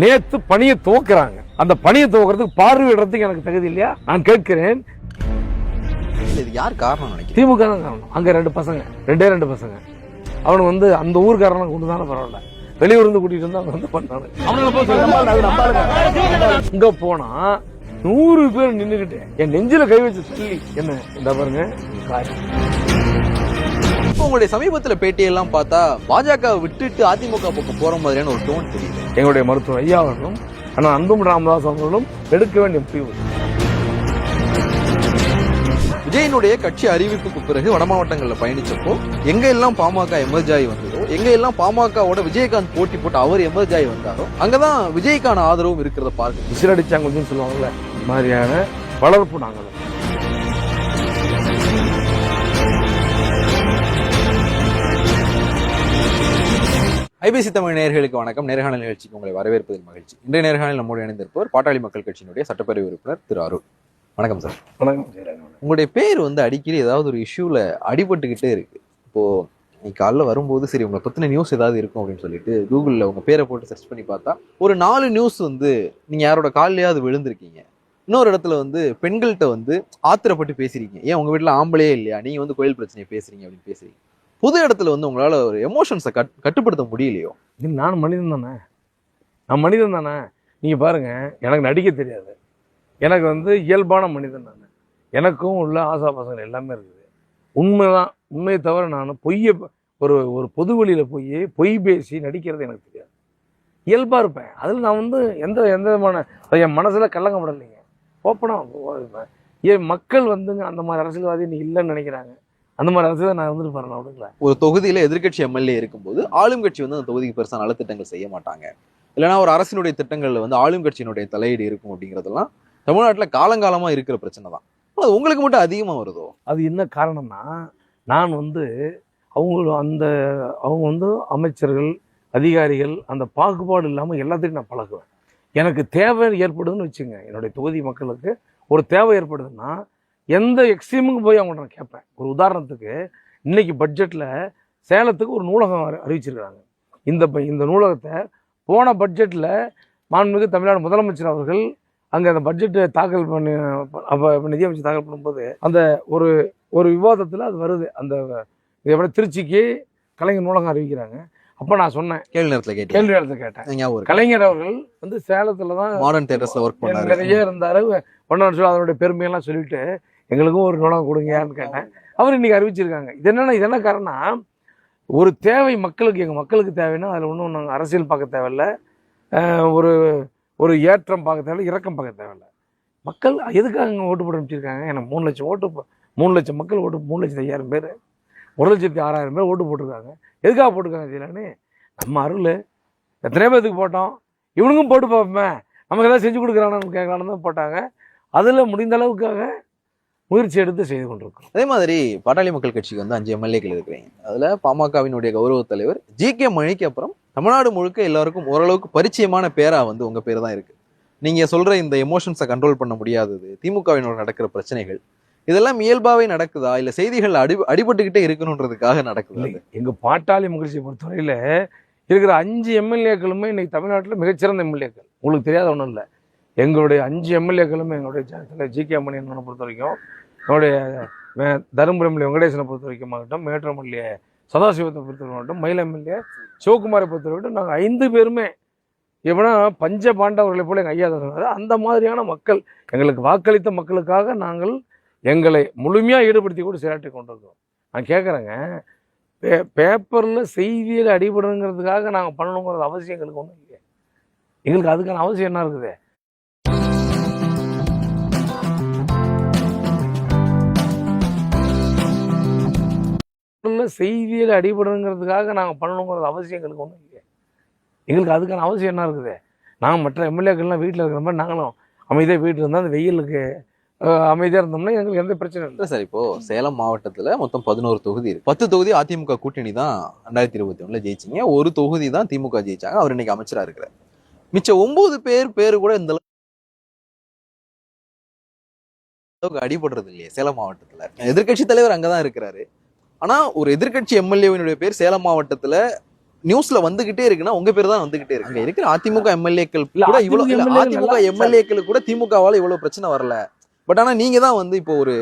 நேத்து பணியை துவக்குறாங்க. அந்த பணியை துவக்கிறதுக்கு பார்வையிடுறதுக்கு எனக்கு தகுதி இல்லையா? நான் கேட்கிறேன். இது யார் காரணம் நினைக்கிறேன் திமுக தான் காரணம். அங்க ரெண்டு பசங்க. ரெண்டே ரெண்டு பசங்க. அவனுக்கு வந்து அந்த ஊர்க்காரனை கொண்டு தானே பரவாயில்ல. வெளியூர் இருந்து கூட்டிட்டு வந்து அவங்க வந்து பண்ணாங்க இங்க போனா நூறு பேர் நின்னுகிட்டு என் நெஞ்சில கை வச்சு சொல்லி என்ன இந்த பாருங்க உங்களுடைய சமீபத்துல பேட்டியெல்லாம் பார்த்தா பாஜக விட்டுட்டு அதிமுக பக்கம் போற மாதிரியான ஒரு டோன் தெரியுது. எங்களுடைய மருத்துவர் ஐயா அவர்களும் ஆனா அன்பும் ராமதாஸ் அவர்களும் எடுக்க வேண்டிய முடிவு. விஜயனுடைய கட்சி அறிவிப்புக்கு பிறகு வட மாவட்டங்கள்ல பயணிச்சப்போ எங்க எல்லாம் பாமக எமர்ஜ் ஆகி வந்ததோ எங்க எல்லாம் பாமகவோட விஜயகாந்த் போட்டி போட்டு அவர் எமர்ஜ் ஆகி வந்தாரோ அங்கதான் விஜய்க்கான ஆதரவும் இருக்கிறத பார்க்க விசிலடிச்சாங்கன்னு சொல்லுவாங்கல்ல மாதிரியான வளர்ப்பு நாங்கள். ஐபிசி தமிழ் நேயர்களுக்கு வணக்கம். நேர்காணல் நிகழ்ச்சிக்கு உங்களை வரவேற்பதில் மகிழ்ச்சி. இன்றைய நேர்காணல் நம்மோடு இணைந்திருப்பவர் பாட்டாளி மக்கள் கட்சியினுடைய சட்டப்பேரவை உறுப்பினர் திரு அருள். வணக்கம் சார். வணக்கம் உங்களுடைய பேர் வந்து அடிக்கடி ஏதாவது ஒரு இஷ்யூல அடிபட்டுக்கிட்டே இருக்கு. இப்போ இன்னைக்கு காலைல வரும்போது சரி உங்களை பத்தின நியூஸ் ஏதாவது இருக்கும் அப்படின்னு சொல்லிட்டு கூகுளில் உங்க பேரை போட்டு சர்ச் பண்ணி பார்த்தா ஒரு நாலு நியூஸ் வந்து நீங்க யாரோட காலையாவது விழுந்திருக்கீங்க. இன்னொரு இடத்துல வந்து பெண்கள்கிட்ட வந்து ஆத்திரப்பட்டு பேசுறீங்க ஏன் உங்க வீட்டுல ஆம்பளையே இல்லையா? நீங்க வந்து கோயில் பிரச்சனையை பேசுறீங்க அப்படின்னு பேசுறீங்க. புது இடத்துல வந்து உங்களால் ஒரு எமோஷன்ஸை கட் கட்டுப்படுத்த முடியலையோ? நான் மனிதன் தானே. நான் மனிதன் தானே. நீங்கள் பாருங்க எனக்கு நடிக்க தெரியாது. எனக்கு வந்து இயல்பான மனிதன் நான். எனக்கும் உள்ள ஆசாபாசங்கள் எல்லாமே இருக்குது. உண்மைதான் உண்மையை தவிர நான் பொய்யை ஒரு ஒரு பொது வழியில் போய் பொய் பேசி நடிக்கிறது எனக்கு தெரியாது. இயல்பாக இருப்பேன். அதில் நான் வந்து எந்த எந்த விதமான என் என் மனசுல கள்ளங்கப்படலைங்க ஓப்பனா ஏன் மக்கள் வந்துங்க அந்த மாதிரி அரசியல்வாதி இன்னைக்கு இல்லைன்னு நினைக்கிறாங்க. அந்த மாதிரி அரசியல் நான் இருந்துட்டு பாருங்க அப்படிங்களா ஒரு தொகுதியில எதிர்க்கட்சி எம்எல்ஏ இருக்கும்போது ஆளும் கட்சி வந்து அந்த தொகுதிக்கு பெருசா நலத்திட்டங்கள் செய்ய மாட்டாங்க. இல்லைன்னா ஒரு அரசினுடைய திட்டங்கள்ல வந்து ஆளும் கட்சியினுடைய தலையீடு இருக்கும் அப்படிங்கிறதெல்லாம் தமிழ்நாட்டுல காலங்காலமா இருக்கிற பிரச்சனை தான். அது உங்களுக்கு மட்டும் அதிகமா வருதோ? அது என்ன காரணம்னா நான் வந்து அவங்க அந்த அவங்க வந்து அமைச்சர்கள் அதிகாரிகள் அந்த பாகுபாடு இல்லாமல் எல்லாத்தையும் நான் பழகுவேன். எனக்கு தேவை ஏற்படுதுன்னு வச்சுங்க என்னுடைய தொகுதி மக்களுக்கு ஒரு தேவை ஏற்படுதுன்னா எந்த எக்ஸ்ட்ரீமுக்கு போய் அவங்கள்ட்ட நான் கேட்பேன். ஒரு உதாரணத்துக்கு இன்னைக்கு பட்ஜெட்டில் சேலத்துக்கு ஒரு நூலகம் அறி- அறிவிச்சிருக்காங்க இந்த இந்த நூலகத்தை போன பட்ஜெட்டில் மாண்புமிகு தமிழ்நாடு முதலமைச்சர் அவர்கள் அங்கே அந்த பட்ஜெட்டை தாக்கல் பண்ணி அப்போ நிதியமைச்சர் தாக்கல் பண்ணும்போது அந்த ஒரு ஒரு விவாதத்தில் அது வருது. அந்த இது திருச்சிக்கு கலைஞர் நூலகம் அறிவிக்கிறாங்க. அப்போ நான் சொன்னேன். கேள்வி நேரத்துல கேட்டேன் கேள்வி இடத்துல கேட்டேன். கலைஞர் அவர்கள் வந்து சேலத்தில் தான் மாடர்ன் தேட்டர்ஸ்ல ஒர்க் பண்ணாரு. நிறைய இருந்தாரு. சொல்லி அதனுடைய பெருமையெல்லாம் சொல்லிட்டு எங்களுக்கும் ஒரு நூலகம் கொடுங்கன்னு கேட்டேன். அவர் இன்னைக்கு அறிவிச்சிருக்காங்க. இது என்னன்னா இது என்ன காரணம் ஒரு தேவை மக்களுக்கு எங்கள் மக்களுக்கு தேவைன்னா அதில் ஒன்றும் நாங்கள் அரசியல் பார்க்க தேவையில்ல. ஒரு ஒரு ஏற்றம் பார்க்க தேவையில்ல இறக்கம் பார்க்க தேவையில்ல. மக்கள் எதுக்காக அங்கே ஓட்டு போட அனுப்பிச்சிருக்காங்க எனக்கு மூணு லட்சம் ஓட்டு மூணு லட்சம் மக்கள் ஓட்டு மூணு லட்சத்தி ஐயாயிரம் பேர். ஒரு லட்சத்தி ஆறாயிரம் பேர் ஓட்டு போட்டிருக்காங்க. எதுக்காக போட்டிருக்காங்க ஜெயலலினி நம்ம அருள். எத்தனை பேர்த்துக்கு போட்டோம். இவனுக்கும் போட்டு பார்ப்போமே. நமக்கு ஏதாவது செஞ்சு கொடுக்குறானு கேட்கலான்னு தான் போட்டாங்க. அதில் முடிந்த அளவுக்காக முயற்சி எடுத்து செய்து கொண்டிருக்கிறோம். அதே மாதிரி பாட்டாளி மக்கள் கட்சிக்கு வந்து அஞ்சு எம்எல்ஏக்கள் இருக்கிறீங்க. அதுல பாமகவினுடைய கௌரவ தலைவர் ஜி கே மணிக்கு அப்புறம் தமிழ்நாடு முழுக்க எல்லாருக்கும் ஓரளவுக்கு பரிச்சயமான பேரா வந்து உங்க பேர் தான் இருக்கு. நீங்க சொல்ற இந்த எமோஷன்ஸை கண்ட்ரோல் பண்ண முடியாதது திமுகவினோட நடக்கிற பிரச்சனைகள் இதெல்லாம் இயல்பாவே நடக்குதா? இல்ல செய்திகள் அடி அடிபட்டுக்கிட்டே இருக்கணுன்றதுக்காக நடக்குதா? எங்க பாட்டாளி மகிழ்ச்சியை பொறுத்தவரையில இருக்கிற அஞ்சு எம்எல்ஏக்களுமே இன்னைக்கு தமிழ்நாட்டில் மிகச்சிறந்த எம்எல்ஏக்கள் உங்களுக்கு தெரியாத ஒன்றும் இல்லை. எங்களுடைய அஞ்சு எம்எல்ஏக்களும் எங்களுடைய ஜ- ஜி கே மணியனை பொறுத்த வரைக்கும் என்னுடைய மே- தருமபுரி எம்எல்ஏ வெங்கடேசனை பொறுத்த வரைக்கும் ஆகட்டும் மேற்றமல்லிய எம்எல்ஏ சதாசிவத்தை பொறுத்த வரைக்கும் மயில் எம்எல்ஏ சிவகுமாரை பொறுத்த வரைக்கும் நாங்கள் ஐந்து பேருமே எப்படின்னா பஞ்ச பாண்டவர்களை போல எங்கள் ஐயா சொன்னார். அந்த மாதிரியான மக்கள் எங்களுக்கு வாக்களித்த மக்களுக்காக நாங்கள் எங்களை முழுமையாக ஈடுபடுத்தி கூட செயலாற்றி கொண்டிருக்கோம் நான் கேட்குறேங்க பே பேப்பரில் செய்தியில் அடிபடுங்கிறதுக்காக நாங்கள் பண்ணணுங்கிறது அவசியம் எங்களுக்கு ஒன்றும் இல்லையே. எங்களுக்கு அதுக்கான அவசியம் என்ன இருக்குது? இல்லை செய்தியில் அடிபடுங்கிறதுக்காக நாங்கள் பண்ணணுங்கிறது அவசியம் எங்களுக்கு ஒன்றும் இல்லை எங்களுக்கு அதுக்கான அவசியம் என்ன இருக்குது? நாங்கள் மற்ற எம்எல்ஏக்கள்லாம் வீட்டில் இருக்கிற மாதிரி நாங்களும் அமைதியாக வீட்டில் இருந்தால் அந்த வெயிலுக்கு அமைதியாக இருந்தோம்னா எங்களுக்கு எந்த பிரச்சனையும் இல்லை. சார் இப்போ சேலம் மாவட்டத்தில் மொத்தம் பதினோரு தொகுதி இருக்கு. பத்து தொகுதி அதிமுக கூட்டணி தான் ரெண்டாயிரத்தி இருபத்தி ஒன்றில் ஜெயிச்சிங்க. ஒரு தொகுதி தான் திமுக ஜெயிச்சாங்க. அவர் இன்னைக்கு அமைச்சராக இருக்கிறார். மிச்ச ஒன்பது பேர் பேர் கூட இந்த அளவுக்கு அடிபடுறது இல்லையே சேலம் மாவட்டத்தில். எதிர்க்கட்சி தலைவர் அங்கதான் இருக்கிறாரு. ஆனா ஒரு எதிர்க்கட்சி எம்எல்ஏவினுடைய பேர் சேலம் மாவட்டத்துல நியூஸ்ல வந்துகிட்டே இருக்குன்னா உங்க பேர் தான் வந்துகிட்டே இருக்கு. இருக்கிற அதிமுக எம்எல்ஏக்கள் கூட இவ்வளவு அதிமுக இல்ல, MLA அதிமுக நல்லா- எம்எல்ஏக்கள் கூட திமுகவால இவ்வளவு பிரச்சனை வரல. பட் ஆனா நீங்க தான் வந்து இப்போ ஒரு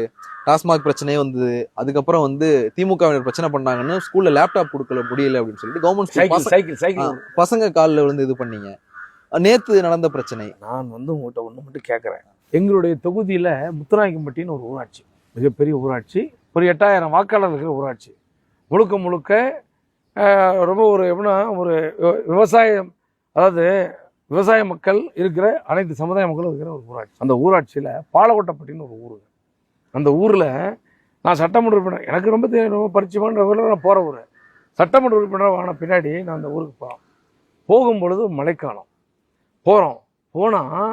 டாஸ்மாக் பிரச்சனையே வந்து அதுக்கப்புறம் வந்து திமுகவினர் பிரச்சனை பண்ணாங்கன்னு ஸ்கூல்ல லேப்டாப் கொடுக்கல முடியல அப்படின்னு சொல்லிட்டு கவர்மெண்ட் சைக்கிள் சைக்கிள் சைக்கிள். பசங்க காலில் விழுந்து இது பண்ணீங்க. நேத்து நடந்த பிரச்சனை. நான் வந்து உங்கள்கிட்ட ஒன்று மட்டும் கேட்குறேன் எங்களுடைய தொகுதியில் முத்துராய்க்கம்பட்டின்னு ஒரு ஊராட்சி மிகப்பெரிய ஊராட்சி. ஒரு எட்டாயிரம் வாக்காளர் இருக்கிற ஊராட்சி. முழுக்க முழுக்க ரொம்ப ஒரு எப்படின்னா ஒரு விவசாயம் அதாவது விவசாய மக்கள் இருக்கிற அனைத்து சமுதாய மக்களும் இருக்கிற ஒரு ஊராட்சி. அந்த ஊராட்சியில் பாலகோட்டப்பட்டின்னு ஒரு ஊர். அந்த ஊரில் நான் சட்டமன்ற உறுப்பினர் எனக்கு ரொம்ப ரொம்ப பரிச்சயமான ஊரில் நான் போகிற ஊர். சட்டமன்ற உறுப்பினர் ஆன பின்னாடி நான் அந்த ஊருக்கு போகிறோம் போகும்பொழுது மழைக்காலம். போகிறோம் போனால்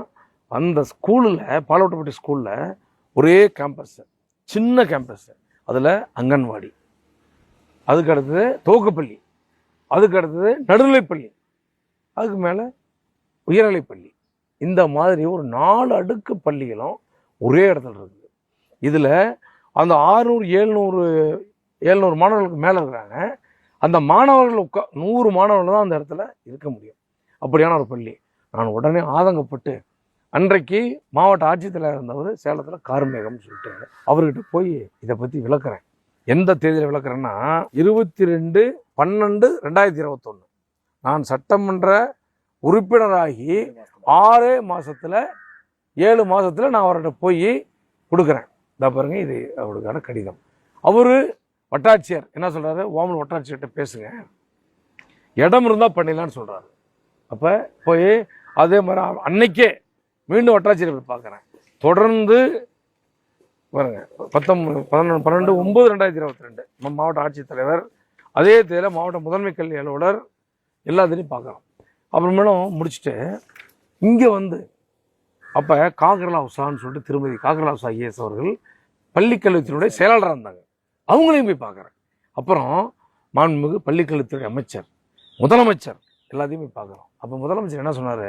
அந்த ஸ்கூலில் பாலவட்டப்பட்டி ஸ்கூலில் ஒரே கேம்பஸ்ஸு சின்ன கேம்பஸ்ஸு அதில் அங்கன்வாடி. அதுக்கு அடுத்தது துவக்கப்பள்ளி அதுக்கு அடுத்தது நடுநிலைப்பள்ளி. அதுக்கு மேலே உயர்நிலைப்பள்ளி. இந்த மாதிரி ஒரு நாலு அடுக்கு பள்ளிகளும் ஒரே இடத்துல இருக்குது. இதில் அந்த ஆறுநூறு ஏழ்நூறு ஏழ்நூறு மாணவர்களுக்கு மேலே இருக்கிறாங்க. அந்த மாணவர்கள் உட்கா நூறு மாணவர்கள் தான் அந்த இடத்துல இருக்க முடியும். அப்படியான ஒரு பள்ளி. நான் உடனே ஆதங்கப்பட்டு அன்றைக்கு மாவட்ட ஆட்சித்தலைவர் இருந்தவர் சேலத்தில் கார்மேகம்னு சொல்லிட்டாரு அவர்கிட்ட போய் இதை பற்றி விளக்குறேன். எந்த தேதியில் விளக்குறேன்னா இருபத்தி ரெண்டு பன்னெண்டு ரெண்டாயிரத்தி இருபத்தொன்று நான் சட்டமன்ற உறுப்பினராகி ஆறே மாதத்தில் ஏழு மாதத்தில் நான் அவர்கிட்ட போய் கொடுக்குறேன். இதா பாருங்க இது அவருக்கான கடிதம். அவர் வட்டாட்சியர். என்ன சொல்கிறாரு ஓமல் வட்டாட்சியர்கிட்ட பேசுங்க. இடம் இருந்தால் பண்ணிடலான்னு சொல்கிறாரு அப்போ போய் அதே மாதிரி அன்னைக்கே மீண்டும் வட்டாட்சியரை போய் பார்க்குறேன். தொடர்ந்து பாருங்க பத்தொன்பது பதினொன்று பன்னெண்டு ஒம்பது ரெண்டாயிரத்தி இருபத்தி ரெண்டு மாவட்ட ஆட்சித்தலைவர் அதே தேதியில் மாவட்ட முதன்மை கல்வி அலுவலர் எல்லாத்திலையும் பார்க்குறோம். அப்புறமேலும் முடிச்சுட்டு இங்கே வந்து அப்போ காக்கரலா உஷான்னு சொல்லிட்டு திருமதி காக்கரலா உஷா ஐஏஎஸ் அவர்கள் பள்ளிக்கல்வித்துறையுடைய செயலாளராக இருந்தாங்க. அவங்களையும் போய் பார்க்குறேன். அப்புறம் மாண்புமிகு பள்ளிக்கல்வித்துறை அமைச்சர் முதலமைச்சர் எல்லாத்தையும் போய் பார்க்குறோம். அப்போ முதலமைச்சர் என்ன சொன்னார்?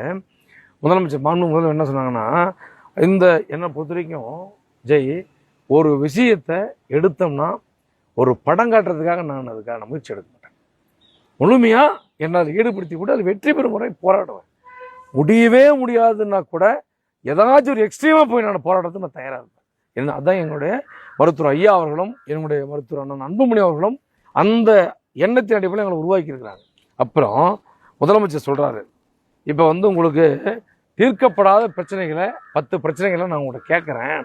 முதலமைச்சர் மாண்பு முதல்வர் என்ன சொன்னாங்கன்னா இந்த என்னை பொறுத்த வரைக்கும் ஜெய் ஒரு விஷயத்தை எடுத்தோம்னா ஒரு படம் காட்டுறதுக்காக நான் அதுக்கான முயற்சி எடுக்க மாட்டேன். முழுமையாக என்னை அதை ஈடுபடுத்தி கூட அது வெற்றி பெறும் முறை போராடுவேன். முடியவே முடியாதுன்னா கூட ஏதாச்சும் ஒரு எக்ஸ்ட்ரீமாக போய் நான் போராட்டத்துக்கு நான் தயாராக இருப்பேன். என்ன அதுதான் என்னுடைய மருத்துவர் ஐயா அவர்களும் என்னுடைய மருத்துவர் அண்ணன் அன்புமணி அவர்களும் அந்த எண்ணத்தின் அடிப்படையில் எங்களை உருவாக்கி இருக்கிறாங்க அப்புறம் முதலமைச்சர் சொல்கிறாரு இப்போ வந்து உங்களுக்கு தீர்க்கப்படாத பிரச்சனைகளை பத்து பிரச்சனைகளை நான் உங்கள்கிட்ட கேட்குறேன்.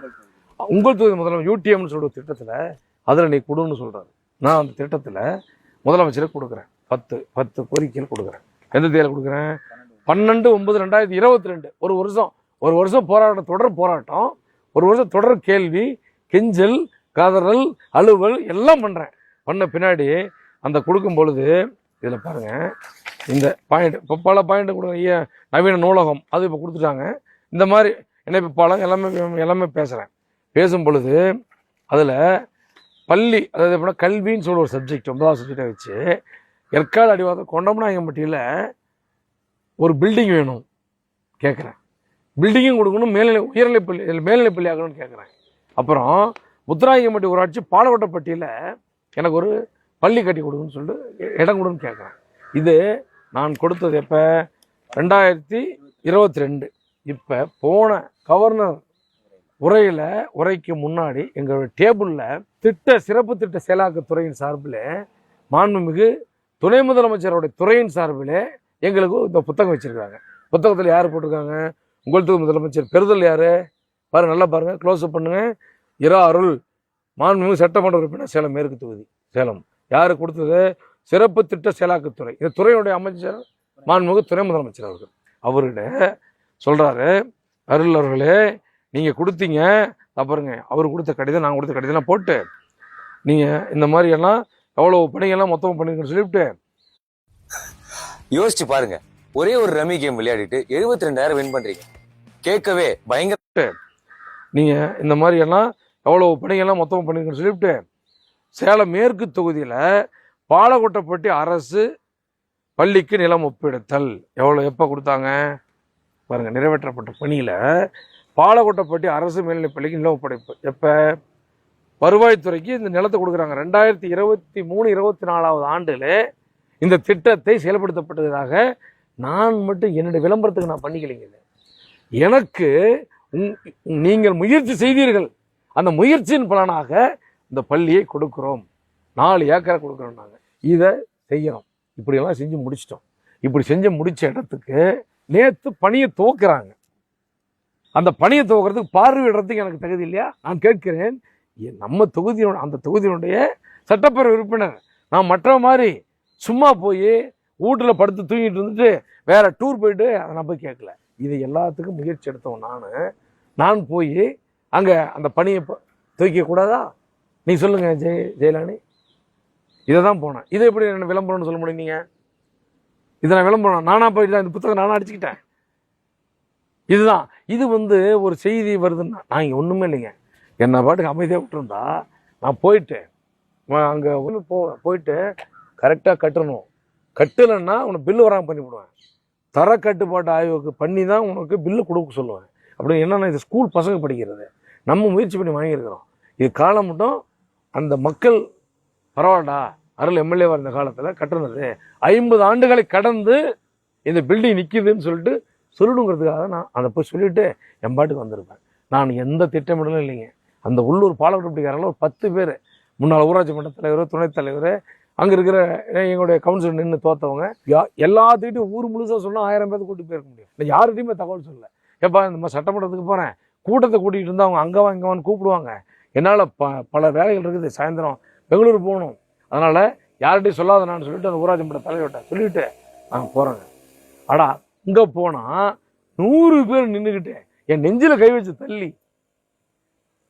உங்கள் தொகுதி முதலமைச்சர் யூடிஎம்னு சொல்கிற திட்டத்தில் அதில் நீ கொடுன்னு சொல்கிறாரு நான் அந்த திட்டத்தில் முதலமைச்சரை கொடுக்குறேன். பத்து பத்து கோரிக்கைகள் கொடுக்குறேன். எந்த தேதியில் கொடுக்குறேன்? பன்னெண்டு ஒன்பது ரெண்டாயிரத்தி இருபத்தி ரெண்டு ஒரு வருஷம் ஒரு வருஷம் போராட்டம் தொடர் போராட்டம் ஒரு வருஷம் தொடர் கேள்வி கெஞ்சல் கதறல் அலுவல் எல்லாம் பண்ணுறேன் பண்ண பின்னாடி அந்த கொடுக்கும் பொழுது இதில் பாருங்கள் இந்த பாயிண்ட் இப்போ பல பாயிண்ட் கொடுங்க ஐயா நவீன நூலகம் அது இப்போ கொடுத்துட்டாங்க. இந்த மாதிரி இணைப்பு பாலம் எல்லாமே எல்லாமே பேசுகிறேன் பேசும் பொழுது அதில் பள்ளி அதாவது எப்படின்னா கல்வின்னு சொல்ல ஒரு சப்ஜெக்ட் ஒன்பதாவது சப்ஜெக்டை வச்சு ஏற்காடு அடிவாத கொண்டமநாயகம்பட்டியில் ஒரு பில்டிங் வேணும் கேட்குறேன் பில்டிங்கும் கொடுக்கணும் மேல்நிலை உயர்நிலைப் பள்ளி இதில் மேல்நிலைப் பள்ளி ஆகணும்னு கேட்குறேன் அப்புறம் முத்துராயம்பட்டி ஊராட்சி பாலவட்டப்பட்டியில் எனக்கு ஒரு பள்ளி கட்டி கொடுக்குன்னு சொல்லிட்டு இடம் கொடுன்னு கேட்குறேன் இது நான் கொடுத்தது எப்போ? ரெண்டாயிரத்தி இருபத்தி ரெண்டு. இப்போ போன கவர்னர் உரையில் உரைக்கு முன்னாடி எங்களோட டேபிளில் திட்ட சிறப்பு திட்ட செயலாக்கத்துறையின் சார்பில் மாண்புமிகு துணை முதலமைச்சரோட துறையின் சார்பில் எங்களுக்கு இந்த புத்தகம் வச்சுருக்காங்க. புத்தகத்தில் யார் போட்டிருக்காங்க? உங்கள் முதலமைச்சர் பெறுதல் யார்? பாரு நல்லா பாருங்கள் க்ளோஸ் அப் இரா அருள். மாண்புமிகு சட்டமன்ற உறுப்பினர் சேலம் மேற்கு தொகுதி சேலம். யார் கொடுத்தது? சிறப்பு திட்ட செயலாக்கத்துறை இந்த துறையுடைய அமைச்சர் மாண்புமிகு துணை முதலமைச்சர் அவர்கள். அவர்கிட்ட சொல்றாரு அருள் அவர்களே நீங்க கொடுத்தீங்க இதோ பாருங்க அவர் கொடுத்த கடிதம் நான் கொடுத்த கடிதம்லாம் போட்டு நீங்க இந்த மாதிரி எல்லாம் எவ்வளவு பணிகள்லாம் மொத்தமாக பண்ணிருக்கேன்னு சொல்லிவிட்டு யோசிச்சு பாருங்க. ஒரே ஒரு ரம்மி கேம் விளையாடிட்டு எழுபத்தி ரெண்டாயிரம் வின் பண்றீங்க. கேட்கவே பயங்கர நீங்க இந்த மாதிரி எல்லாம் எவ்வளவு பணிகள்லாம் மொத்தமாக பண்ணிருக்கேன்னு சொல்லிவிட்டு சேலம் மேற்கு தொகுதியில் பாலக்கோட்டைப்பட்டி அரசு பள்ளிக்கு நிலம் ஒப்பிடுத்தல். எவ்வளோ எப்போ கொடுத்தாங்க? பாருங்க நிறைவேற்றப்பட்ட பணியில் பாலக்கோட்டைப்பட்டி அரசு மேல்நிலைப் பள்ளிக்கு நிலம் ஒப்படைப்பு. எப்போ? வருவாய்த்துறைக்கு இந்த நிலத்தை கொடுக்குறாங்க. ரெண்டாயிரத்தி இருபத்தி மூணு இருபத்தி நாலாவது ஆண்டில் இந்த திட்டத்தை செயல்படுத்தப்பட்டதாக நான் மட்டும் என்னுடைய விளம்பரத்துக்கு நான் பண்ணிக்கலைங்க எனக்கு நீங்கள் முயற்சி செய்தீர்கள். அந்த முயற்சியின் பலனாக இந்த பள்ளியை கொடுக்குறோம். நாலு ஏக்கரை கொடுக்குறோம் நாங்கள் இதை செய்யணும். இப்படியெல்லாம் செஞ்சு முடிச்சிட்டோம். இப்படி செஞ்சு முடித்த இடத்துக்கு நேற்று பணியை துவக்கிறாங்க. அந்த பணியை துவக்கிறதுக்கு பார்வையிடுறதுக்கு எனக்கு தகுதி இல்லையா? நான் கேட்கிறேன் நம்ம தொகுதியோட அந்த தொகுதியினுடைய சட்டப்பேரவை உறுப்பினர் நான் மற்ற மாதிரி சும்மா போய் வீட்டில் படுத்து தூங்கிட்டு இருந்துட்டு வேற டூர் போயிட்டு அதை நான் போய் கேட்கல. இது எல்லாத்துக்கும் முயற்சி எடுத்தோம் நான். நான் போய் அங்கே அந்த பணியை ப- நீ சொல்லுங்கள் ஜெய ஜெயலானி. இதை தான் போனேன். இதை எப்படி என்ன விளம்பரம்னு சொல்ல முடியும் நீங்கள் இதை நான் விளம்பரம் நானாக போயிட்டு இந்த புத்தகம் நானாக அடிச்சுக்கிட்டேன். இதுதான். இது வந்து ஒரு செய்தி வருதுன்னா நான் இங்கே ஒன்றுமே இல்லைங்க. என்ன பாட்டுக்கு அமைதியாக விட்டுருந்தா நான் போயிட்டு அங்கே ஒன்று போவேன் போயிட்டு கரெக்டாக கட்டணும். கட்டலைன்னா உனக்கு பில்லு வராமல் பண்ணி விடுவேன். தர கட்டுப்பாட்டு ஆய்வுக்கு பண்ணி தான் உனக்கு பில்லு கொடுக்க சொல்லுவேன். அப்படி என்னென்னா இது ஸ்கூல் பசங்க படிக்கிறது. நம்ம முயற்சி பண்ணி வாங்கியிருக்கிறோம். இது காலம் மட்டும் அந்த மக்கள் பரவாயில்லடா அருள் எம்எல்ஏவாக இருந்த காலத்தில் கட்டுனது. ஐம்பது ஆண்டுகளை கடந்து இந்த பில்டிங் நிற்கிதுன்னு சொல்லிட்டு சொல்லணுங்கிறதுக்காக நான் அதை போய் சொல்லிவிட்டு என் பாட்டுக்கு வந்திருப்பேன். நான் எந்த திட்டமிடலும் இல்லைங்க. அந்த உள்ளூர் பாலக்குட்டிக்காரில் ஒரு பத்து பேர். முன்னாள் ஊராட்சி மன்ற தலைவர் துணைத் தலைவர் அங்கே இருக்கிற எங்களுடைய கவுன்சிலர் நின்று தோத்தவங்க. யா- எல்லாத்துக்கிட்டையும் ஊர் முழுசாக சொன்னால் ஆயிரம் பேர்த்து கூட்டி போயிருக்க முடியும். நான் யார்கிட்டையுமே தகவல் சொல்லல. ஏப்பா இந்த மாதிரி சட்டமன்றத்துக்கு போகிறேன் கூட்டத்தை கூட்டிகிட்டு இருந்தால் அவங்க அங்கே வாங்க கூப்பிடுவாங்க. என்னால் ப பல வேலைகள் இருக்குது. சாயந்தரம் பெங்களூர் போகணும். அதனால் யார்கிட்டையும் சொல்லாத நான் சொல்லிட்டு அந்த ஊராட்சி மன்ற தலைவர்கிட்ட சொல்லிவிட்டு நான் போகிறேங்க அடா இங்கே போனால் நூறு பேர் நின்றுக்கிட்டேன் என் நெஞ்சில் கை வச்சு தள்ளி.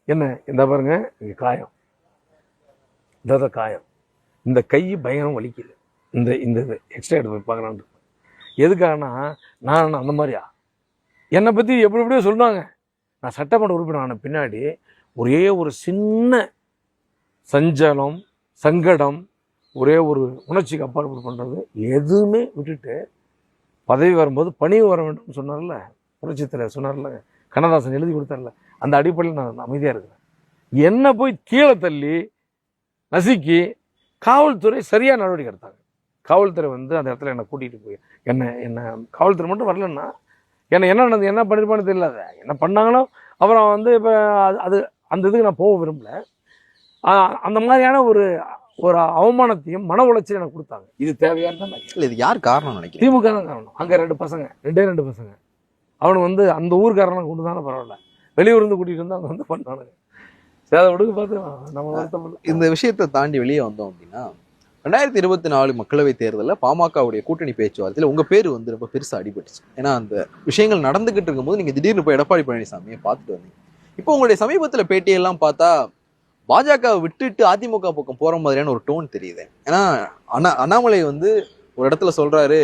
என்ன இந்த பாருங்க இங்கே காயம். இந்த காயம். இந்த கை பயங்கரம் வலிக்குது. இந்த இந்த இது எக்ஸ்ட்ரா எடுத்து போய் பார்க்கலான்ட்டு எதுக்காகனா நான் அந்த மாதிரியா? என்னை பற்றி எப்படி எப்படியோ சொன்னாங்க நான் சட்டமன்ற உறுப்பினர் ஆன பின்னாடி ஒரே ஒரு சின்ன சஞ்சலம் சங்கடம் ஒரே ஒரு உணர்ச்சிக்கு அப்பாற்பட்டு பண்ணுறது எதுவுமே விட்டுட்டு பதவி வரும்போது பணிவு வர வேண்டும் சொன்னார்ல புரட்சித் தலைவர் சொன்னார்ல கண்ணதாசன் எழுதி கொடுத்தார்ல அந்த அடிப்படையில் நான் அமைதியாக இருக்கிறேன். என்னை போய் கீழே தள்ளி நசுக்கி காவல்துறை சரியாக நடவடிக்கை எடுத்தாங்க. காவல்துறை வந்து அந்த இடத்துல என்னை கூட்டிகிட்டு போய் என்ன என்ன காவல்துறை மட்டும் வரலன்னா என்னை என்ன நடந்தது என்ன பண்ணிருப்பான்னு தெரியல அதை. என்ன பண்ணாங்களோ அப்புறம் வந்து இப்போ அது அது அந்த இதுக்கு நான் போக விரும்பலை. அந்த மாதிரியான ஒரு ஒரு அவமானத்தையும் மன உளைச்சலையும் எனக்கு கொடுத்தாங்க. இது தேவையான. இல்ல இது யார் காரணம் நினைக்கிறேன் திமுக தான் காரணம். அங்கே ரெண்டு பசங்க ரெண்டே ரெண்டு பசங்க. அவனுக்கு வந்து அந்த ஊர்க்காரனை கொண்டு தானே பரவாயில்ல. வெளியூர்ந்து கூட்டிகிட்டு வந்து அவங்க வந்து பண்ணானுங்க. சரி அதை விடுங்க பார்த்துக்கலாம். நம்ம இந்த விஷயத்தை தாண்டி வெளியே வந்தோம் அப்படின்னா ரெண்டாயிரத்தி இருபத்தி நாலு மக்களவைத் தேர்தலில் பாமகவுடைய கூட்டணி பேச்சுவார்த்தையில் உங்க பேர் வந்து ரொம்ப பெருசா அடிபட்டுச்சு. ஏன்னா அந்த விஷயங்கள் நடந்துகிட்டு இருக்கும்போது நீங்க திடீர்னு போய் எடப்பாடி பழனிசாமியை பார்த்துட்டு வந்தீங்க. இப்போ உங்களுடைய சமீபத்துல பேட்டியெல்லாம் பார்த்தா பாஜகவை விட்டுட்டு அதிமுக பக்கம் போற மாதிரியான ஒரு டோன் தெரியுது. ஏன்னா அண்ணா அண்ணாமலை வந்து ஒரு இடத்துல சொல்றாரு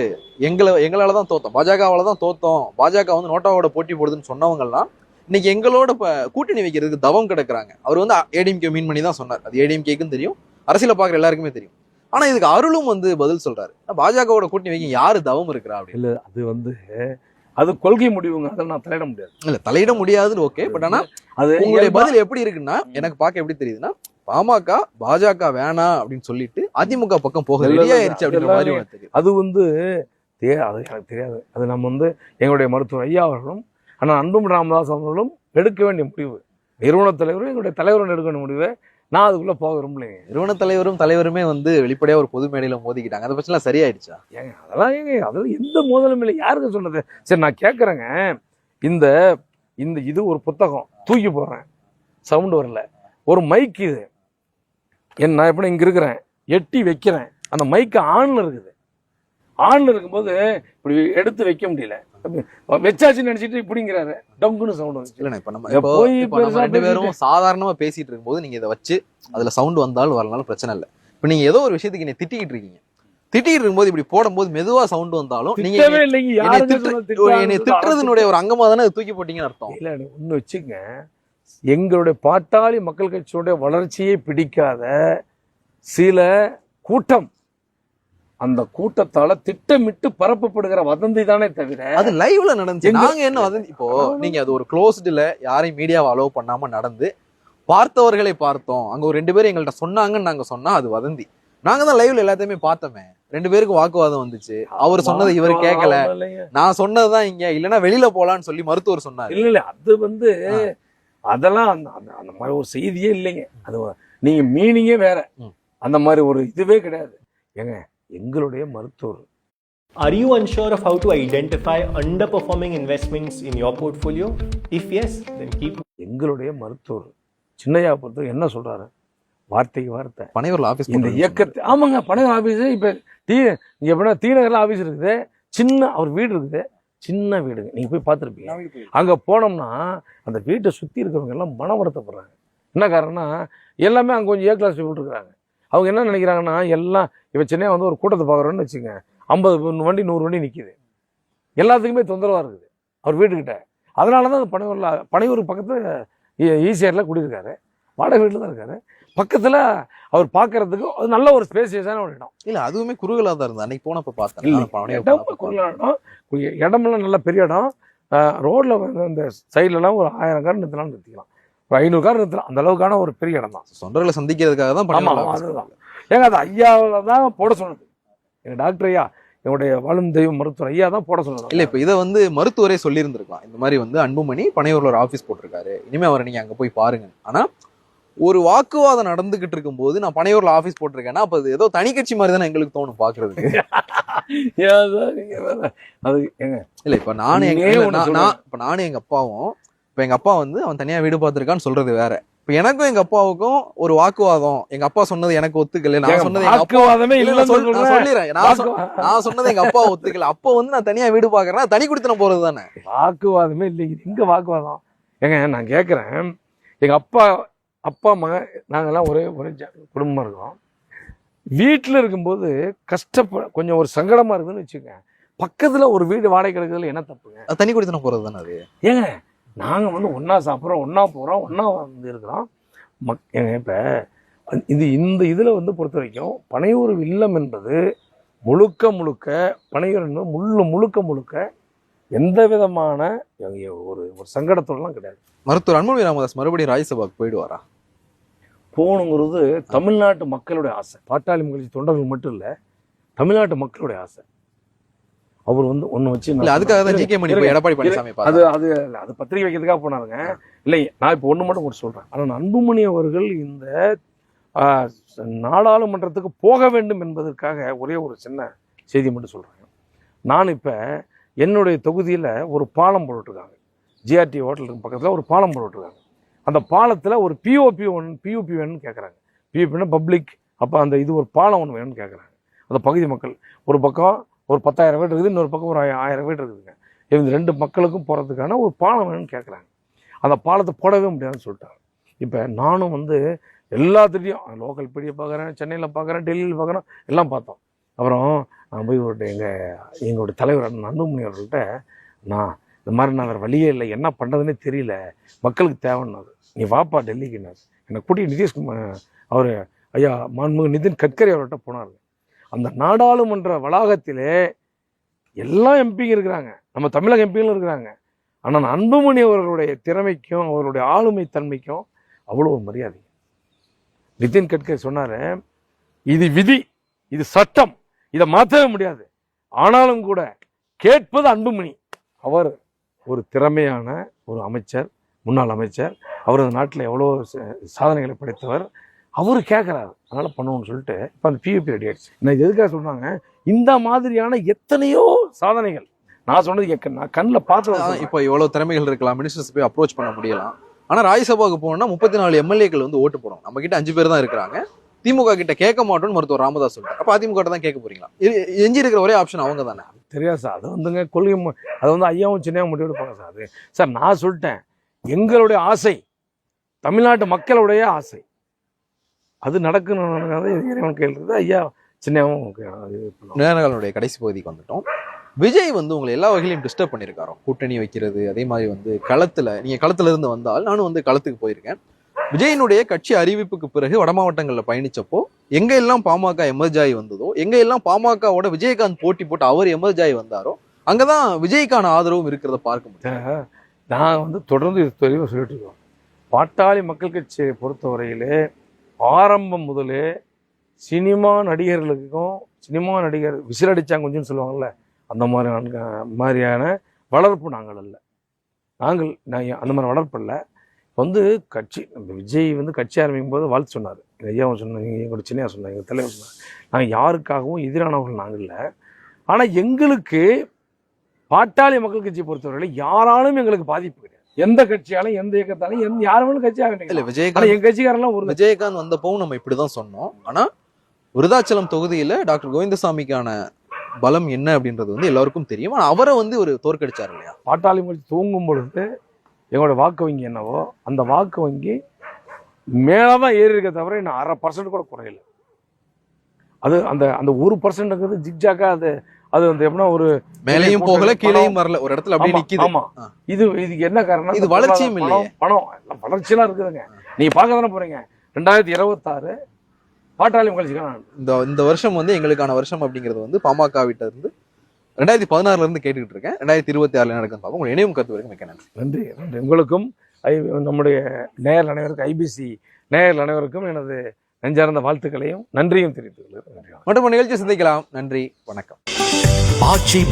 எங்களை எங்களால தான் தோத்தோம். பாஜகவால தான் தோத்தோம். பாஜக வந்து நோட்டாவோட போட்டி போடுதுன்னு சொன்னவங்கலாம் இன்னைக்கு எங்களோட கூட்டணி வைக்கிறதுக்கு தவம் கிடக்குறாங்க. அவர் வந்து ஏடிஎம்கே மீன் பண்ணி தான் சொன்னார். அது ஏடிஎம்கேக்கும் தெரியும். அரசியல பாக்குற எல்லாருக்குமே தெரியும். ஆனா இதுக்கு அருளும் வந்து பதில் சொல்றாரு. பாஜகவோட கூட்டணி வைக்க யாரு தவம் இருக்கிறா அப்படி இல்லை அது வந்து அது கொள்கை முடிவுங்க. அதில் நான் தலையிட முடியாது. இல்ல தலையிட முடியாதுன்னு ஓகே பட் ஆனா அது உங்களுடைய பதில் எப்படி இருக்குன்னா எனக்கு பார்க்க எப்படி தெரியுதுன்னா பாமக பாஜக வேணாம் அப்படின்னு சொல்லிட்டு அதிமுக பக்கம் போக இல்ல, இல்ல, ரெடி ஆயிருச்சு அப்படின்ற மாதிரி தெரியுது அது வந்து தே அது எனக்கு தெரியாது. அது நம்ம வந்து எங்களுடைய மருத்துவர் ஐயா அவர்களும் ஆனால் அன்பும் ராமதாஸ் அவர்களும் எடுக்க வேண்டிய முடிவு. நிறுவன தலைவரும் எங்களுடைய தலைவரும் எடுக்க வேண்டிய முடிவு. நான் அதுக்குள்ளே போக விரும்பலைங்க நிறுவன தலைவரும் தலைவருமே வந்து வெளிப்படையா ஒரு பொது மேடையில மோதிக்கிட்டாங்க. அதை பற்றிலாம் சரியாயிடுச்சா? ஏங்க அதெல்லாம் ஏங்க அதெல்லாம் எந்த மோதலும் இல்லை. யாருக்கு சொன்னது சரி நான் கேட்குறேங்க இந்த இந்த இது ஒரு புத்தகம். தூக்கி போடுறேன். சவுண்டு வரல. ஒரு மைக் இது. என் நான் எப்படி இங்கே இருக்கிறேன். எட்டி வைக்கிறேன். அந்த மைக்கு ஆன்ல இருக்குது. ஆன்ல இருக்கும்போது இப்படி எடுத்து வைக்க முடியல. வச்சாச்சுன்னு நினைச்சிட்டு இப்படிங்கிறாரு. டங்குன்னு சவுண்ட் வந்துச்சு. இல்ல இப்ப நம்ம போய் இப்போ நம்ம ரெண்டு பேரும் சாதாரணமா பேசிட்டு இருக்கும்போது நீங்க இதை வச்சு அதுல சவுண்ட் வந்தாலும் வரனாலும் பிரச்சனை இல்லை. இப்போ நீங்க ஏதோ ஒரு விஷயத்துக்கு என்னை திட்டிக்கிட்டு இருக்கீங்க. திட்டிக்கிட்டு இருக்கும்போது இப்படி போடும்போது மெதுவா சவுண்ட் வந்தாலும் நீங்க என்னை திட்டுறதுனுடைய ஒரு அங்கமா தானே தூக்கி போட்டீங்கன்னு அர்த்தம். இல்ல ஒண்ணு வச்சுங்க. எங்களுடைய பாட்டாளி மக்கள் கட்சியுடைய வளர்ச்சியை பிடிக்காத சில கூட்டம். அந்த கூட்டத்தால திட்டமிட்டு பரப்பப்படுகிற வதந்தி தானே தவிர அது லைவ்ல நடந்துச்சு. நாங்க என்ன வந்து இப்போ நீங்க அது ஒரு க்ளோஸ்டுல யாரையும் மீடியாவை அலோவ் பண்ணாம நடந்து பார்த்தவர்களை பார்த்தோம். அங்க ஒரு ரெண்டு பேரும் எங்கள்கிட்ட சொன்னாங்கன்னு நாங்க சொன்னா அது வதந்தி. நாங்க தான் லைவ்ல எல்லாத்தையுமே பார்த்தோமே. ரெண்டு பேருக்கு வாக்குவாதம் வந்துச்சு. அவர் சொன்னதை இவர் கேட்கல. நான் சொன்னதுதான் இங்க. இல்லைன்னா வெளியில போலான்னு சொல்லி மருத்துவர் சொன்னாரு. இல்ல இல்ல. அது வந்து. அதெல்லாம் அந்த மாதிரி ஒரு செய்தியே இல்லைங்க. அது நீங்க மீனிங்கே வேற. அந்த மாதிரி ஒரு இதுவே கிடையாது. ஏங்க எங்களுடைய மருத்துவர். Are you unsure of how to identify underperforming investments in your portfolio? If yes, then keep எங்களுடைய மருத்துவர். சின்னையா பொறுத்தவரை என்ன சொல்றாரு? வார்த்தைக்கு வார்த்தை. பனையூர்ல ஆபீஸ் இந்த இயக்கத்தை ஆமாங்க பணம் ஆபீஸ் இப்ப டீ இங்க எப்படின்னா டி நகர்ல ஆபீஸ் இருக்குது. சின்ன அவர் வீடு இருக்குது. சின்ன வீடுங்க நீங்க போய் பார்த்துருப்பீங்க. அங்க போனோம்னா அந்த வீட்டை சுத்தி இருக்கிறவங்க எல்லாம் மன வருத்தப்படுறாங்க என்ன காரணம்னா எல்லாமே அங்க கொஞ்சம் ஏ கிளாஸ் பீப்புள் இருக்கிறாங்க. அவங்க என்ன நினைக்கிறாங்கன்னா எல்லாம் இப்ப சென்னை வந்து ஒரு கூட்டத்தை பார்க்குறோன்னு வச்சுங்க ஐம்பது வண்டி நூறு வண்டி நிக்குது. எல்லாத்துக்குமே தொந்தரவா இருக்குது. அவர் வீட்டுக்கிட்ட. அதனால தான் அந்த பனையூர்ல பனையூர் பக்கத்துல ஈசிஆர்ல குடியிருக்காரு. வாடகை வீட்டில் தான் இருக்காரு. பக்கத்துல அவர் பார்க்கறதுக்கு அது நல்ல ஒரு ஸ்பேசியஸான ஒரு இடம். இல்ல அதுவுமே குறுகலா தான் இருந்தது அன்னைக்கு போனப்ப பார்த்தேன். இடம் போனப்ப குறுகலா இடம் இடமெல்லாம் நல்ல பெரிய இடம். ரோட்ல வந்து அந்த சைட்லலாம் ஒரு ஆயிரம் கார் நிறுத்தலாம் நிறுத்திக்கலாம். ஒரு ஐநூறு கார் நிறுத்தலாம் அந்த அளவுக்கான ஒரு பெரிய இடம் தான். தொண்டர்களை சந்திக்கிறதுக்காக தான் office அதுதான். ஏங்க அது ஐயாவில் தான் போட சொன்னது. எங்க டாக்டர் ஐயா என்னுடைய வாழும் தெய்வம் மருத்துவர் ஐயா தான் போட சொன்னது. இல்ல இப்ப இதை வந்து மருத்துவரே சொல்லியிருந்திருக்கலாம். இந்த மாதிரி வந்து அன்புமணி பனையூர்ல ஒரு ஆபீஸ் போட்டிருக்காரு. இனிமே அவரை நீங்க அங்க போய் பாருங்க. ஆனா ஒரு வாக்குவாதம் நடந்துகிட்டு இருக்கும்போது நான் பனையூர்ல ஆபீஸ் போட்டிருக்கேன்னா அப்ப அது ஏதோ தனி கட்சி மாதிரி தானே எங்களுக்கு தோணும் வேற? அது ஏங்க. இல்ல இப்ப நானும் எங்க. நான்- இப்ப நானும் எங்க அப்பாவும் இப்ப எங்க அப்பா வந்து அவன் தனியா வீடு பார்த்திருக்கான்னு சொல்றது வேற. இப்ப எனக்கும் எங்க அப்பாவுக்கும் ஒரு வாக்குவாதம். எங்க அப்பா சொன்னது எனக்கு ஒத்துக்கல. நான் சொன்னது எங்க அப்பா வாக்குவாதமே இல்ல, நான். சொல்லிடுறேன். நான் நான் சொன்னது எங்க அப்பா ஒத்துக்கல. அப்ப வந்து நான் தனியா வீடு பாக்குறேன் தனி குடித்தனம் போறது தானே? வாக்குவாதமே இல்லைங்க எங்க வாக்குவாதம்? ஏங்க நான் கேட்குறேன் எங்க அப்பா அப்பா மகன் நாங்கெல்லாம் ஒரே ஒரே குடும்பமா இருக்கோம். வீட்டில் இருக்கும்போது கஷ்டப்ப கொஞ்சம் ஒரு சங்கடமா இருக்குதுன்னு வச்சுக்கோங்க. பக்கத்துல ஒரு வீடு வாடகை கிடைக்கிறதுல என்ன தப்புங்க? தனி குடித்தனம் போறது தானே அது? ஏங்க நாங்க வந்து ஒண்ணா சாப்பிட்றோம் ஒண்ணா போறோம் ஒண்ணா வந்து இருக்கிறோம் மக் இப்ப இது இந்த இதுல வந்து பொறுத்த வரைக்கும் பனையூர் இல்லம் என்பது முழுக்க முழுக்க பனையூர் என்பது முள்ளு முழுக்க முழுக்க எந்த விதமான ஒரு ஒரு சங்கடத்தோடலாம் கிடையாது. மருத்துவர் அன்புமணி ராமதாஸ் மறுபடியும் ராஜ்யசபாக்கு போயிடுவாரா? போகணுங்கிறது தமிழ்நாட்டு மக்களுடைய ஆசை. பாட்டாளி மகிழ்ச்சி தொண்டர்கள் மட்டும் இல்ல தமிழ்நாட்டு மக்களுடைய ஆசை. அவர் வந்து ஒண்ணு வச்சு இல்ல அதுக்காக தான் ஜி கே மணி எடப்பாடி பழனிசாமி அது அது இல்ல, அது பத்திரிகை வைக்கிறதுக்காக போனாருங்க. இல்லை நான் இப்போ ஒண்ணு மட்டும் ஒரு சொல்றேன். ஆனால் அன்புமணி அவர்கள் இந்த நாடாளுமன்றத்துக்கு போக வேண்டும் என்பதற்காக ஒரே ஒரு சின்ன செய்தி மட்டும் சொல்றேன். நான் இப்ப என்னுடைய தொகுதியில ஒரு பாலம் போட்டுருக்காங்க ஜிஆர்டி ஹோட்டலுக்கு பக்கத்துல ஒரு பாலம் போட்டுருக்காங்க அந்த பாலத்துல ஒரு பிஓபி ஒன் பியூபி வேணும்னு கேட்குறாங்க பியூபின்னா பப்ளிக் அப்போ அந்த இது ஒரு பாலம் ஒன்று வேணும்னு கேட்குறாங்க அந்த பகுதி மக்கள் ஒரு பக்கம் ஒரு பத்தாயிரம் வீடு இருக்குது இன்னொரு பக்கம் ஒரு ஆயிரம் வீடு இருக்குதுங்க. இவங்க ரெண்டு மக்களுக்கும் போகிறதுக்கான ஒரு பாலம் வேணும்னு கேட்குறாங்க அந்த பாலத்தை போடவே முடியாதுன்னு சொல்லிட்டாங்க. இப்போ நானும் வந்து எல்லாத்துலேயும் லோக்கல் பீடியை பார்க்குறேன் சென்னையில் பார்க்குறேன் டெல்லியில் பார்க்குறேன் எல்லாம் பார்த்தோம். அப்புறம் நான் போய் ஒரு எங்கள் எங்களுடைய தலைவர் அண்ணன் அன்புமணி அவர்கள்ட்ட நான் இந்த மாதிரி நான் வேறு வழியே இல்லை என்ன பண்ணுறதுனே தெரியல. மக்களுக்கு தேவைன்னாரு. நீ வாப்பா டெல்லிக்குனாரு என்னை கூட்டி நிதிஷ்குமார் அவர் ஐயா மாண்புமிகு நிதின் கட்கரி அவர்கிட்ட போனார் அந்த நாடாளுமன்ற வளாகத்திலே எல்லா எம்பிங்க இருக்கிறாங்க. நம்ம தமிழக எம்பிகளும் இருக்கிறாங்க. ஆனால் அன்புமணி அவர்களுடைய திறமைக்கும் அவருடைய ஆளுமை தன்மைக்கும் அவ்வளோ ஒரு மரியாதை நிதின் கட்கரி சொன்னார் இது விதி இது சட்டம். இதை மாற்றவே முடியாது. ஆனாலும் கூட கேட்பது அன்புமணி. அவர் ஒரு திறமையான ஒரு அமைச்சர் முன்னாள் அமைச்சர். அவரது நாட்டில் எவ்வளோ சாதனைகளை படைத்தவர். அவர் கேட்குறாரு அதனால் பண்ணுவோம்னு சொல்லிட்டு இப்போ அந்த பியூபி ரெடி ஆயிடுச்சு. நான் இது எதுக்காக சொல்கிறாங்க இந்த மாதிரியான எத்தனையோ சாதனைகள். நான் சொன்னது கேட்க நான் கண்ணில் பார்த்து இப்போ எவ்வளவு திறமைகள் இருக்கலாம் மினிஸ்டர்ஸ் போய் அப்ரோச் பண்ண முடியலாம். ஆனா ராஜ்யசபாவுக்கு போனோம்னா முப்பத்தி நாலு எம்எல்ஏக்கள் வந்து ஓட்டு போடும் நம்ம கிட்ட அஞ்சு பேர் தான் இருக்கிறாங்க. திமுக கிட்ட கேட்க மாட்டோம்னு மருத்துவர் ராமதாஸ் சொல்லிட்டார் அப்ப அதிமுக தான் கேட்க போறீங்களா? எஞ்சி இருக்கிற ஒரே ஆப்ஷன் அவங்க தானே? தெரியாது சார். அது வந்துங்க கொள்கை அது வந்து ஐயாவும் சின்னையாவும் முடிவு எடுப்பாங்க சார். அது சார் நான் சொல்லிட்டேன். எங்களுடைய ஆசை தமிழ்நாட்டு மக்களுடைய ஆசை அது நடக்கணும்னு இறைவன் கையில் இருக்குது ஐயா பண்ணுவாங்க. நேரங்களுடைய கடைசி பகுதிக்கு வந்துட்டோம். விஜய் வந்து உங்களை எல்லா வகையிலும் டிஸ்டர்ப் பண்ணியிருக்காரோ? கூட்டணி வைக்கிறது அதே மாதிரி வந்து களத்துல நீங்க களத்துல இருந்து வந்தால் நானும் வந்து களத்துக்கு போயிருக்கேன். விஜயனுடைய கட்சி அறிவிப்புக்கு பிறகு வட மாவட்டங்கள்ல பயணிச்சப்போ எங்க எல்லாம் பாமக எமர்ஜ் ஆகி வந்ததோ எங்க எல்லாம் பாமகவோட விஜயகாந்த் போட்டி போட்டு அவர் எமர்ஜ் ஆகி வந்தாரோ அங்கதான் விஜய்க்கான ஆதரவும் இருக்கிறத பார்க்க முடியும். நான் வந்து தொடர்ந்து இது தெளிவாக சொல்லிட்டு இருக்கோம். பாட்டாளி மக்கள் கட்சியை பொறுத்தவரையிலே ஆரம்பம் முதலே சினிமா நடிகர்களுக்கும் சினிமா நடிகர் விசில் அடிச்சாங்க கொஞ்சம்னு சொல்லுவாங்கள்ல அந்த மாதிரி மாதிரியான வளர்ப்பு நாங்கள் அல்ல. நாங்கள் நான் அந்த மாதிரி வளர்ப்பு இல்லை வந்து கட்சி நம்ம விஜய் வந்து கட்சி ஆரம்பிக்கும் போது வாழ்த்து சொன்னார். எங்கள் ஐயாவும் சொன்னாங்க எங்களோட சின்னையா சொன்னாங்க எங்கள் தலைவர் சொன்னாங்க நாங்கள் யாருக்காகவும் எதிரானவர்கள் நாங்கள் இல்லை. ஆனால் எங்களுக்கு பாட்டாளி மக்கள் கட்சியை பொறுத்தவரையில் யாராலும் எங்களுக்கு பாதிப்பு கிடையாது. எந்த கட்சியாலும் எந்த இயக்கத்தாலும் எந்த யாரும் கட்சி ஆக இல்ல ஆனால் விஜயகாந்த் எங்கள் கட்சிக்காரெல்லாம் ஒரு விஜயகாந்த் வந்தப்பவும் நம்ம இப்படிதான் சொன்னோம். ஆனா விருதாச்சலம் தொகுதியில டாக்டர் கோவிந்தசாமிக்கான பலம் என்ன அப்படின்றது வந்து எல்லாருக்கும் தெரியும். ஆனா அவரை வந்து ஒரு தோற்கடிச்சார் இல்லையா? பாட்டாளி மக்கள் தூங்கும் பொழுது எங்களோட வாக்கு வங்கி என்னவோ அந்த வாக்கு வங்கி மேலே தான் ஏறி இருக்க தவிர இன்னும் அரை பர்சன்ட் கூட குறையல. அது அந்த அந்த ஒரு பர்சன்ட்ங்கிறது ஜிக்ஜாக்கா அது அது வந்து எப்படின்னா ஒரு மேலையும் போகல கீழேயும் வரல. ஒரு இடத்துல அப்படியே நிக்குது. ஆமா. இது இதுக்கு என்ன காரணம் இது வளர்ச்சியும் பணம், இல்லையே. பணம் எல்லாம் வளர்ச்சியெல்லாம் இருக்குதுங்க. நீங்க பார்க்க தானே போறீங்க? ரெண்டாயிரத்தி இருபத்தாறு பாட்டாளி மக்கள் இந்த இந்த வருஷம் வந்து எங்களுக்கான வருஷம் அப்படிங்கிறது வந்து பாமக விட்ட இருந்து ரெண்டாயிரத்தி பதினாறுல இருந்து கேட்டுக்கிட்டு இருக்கேன். ரெண்டாயிரத்தி இருபத்தி ஆறுல நடக்கும் பார்ப்போம். உங்க நினைவும் கருத்து வரைக்கும் மிக்க நன்றி. நன்றி நன்றி. உங்களுக்கும் நம்முடைய நேயர் அனைவருக்கும் ஐபிசி நேயர் அனைவருக்கும் எனது நெஞ்சார்ந்த வாழ்த்துக்களையும் நன்றியும் தெரிவித்துக் கொள்கிறேன். நன்றி. மற்றும் நிகழ்ச்சி சந்திக்கலாம். நன்றி. வணக்கம். ஆட்சி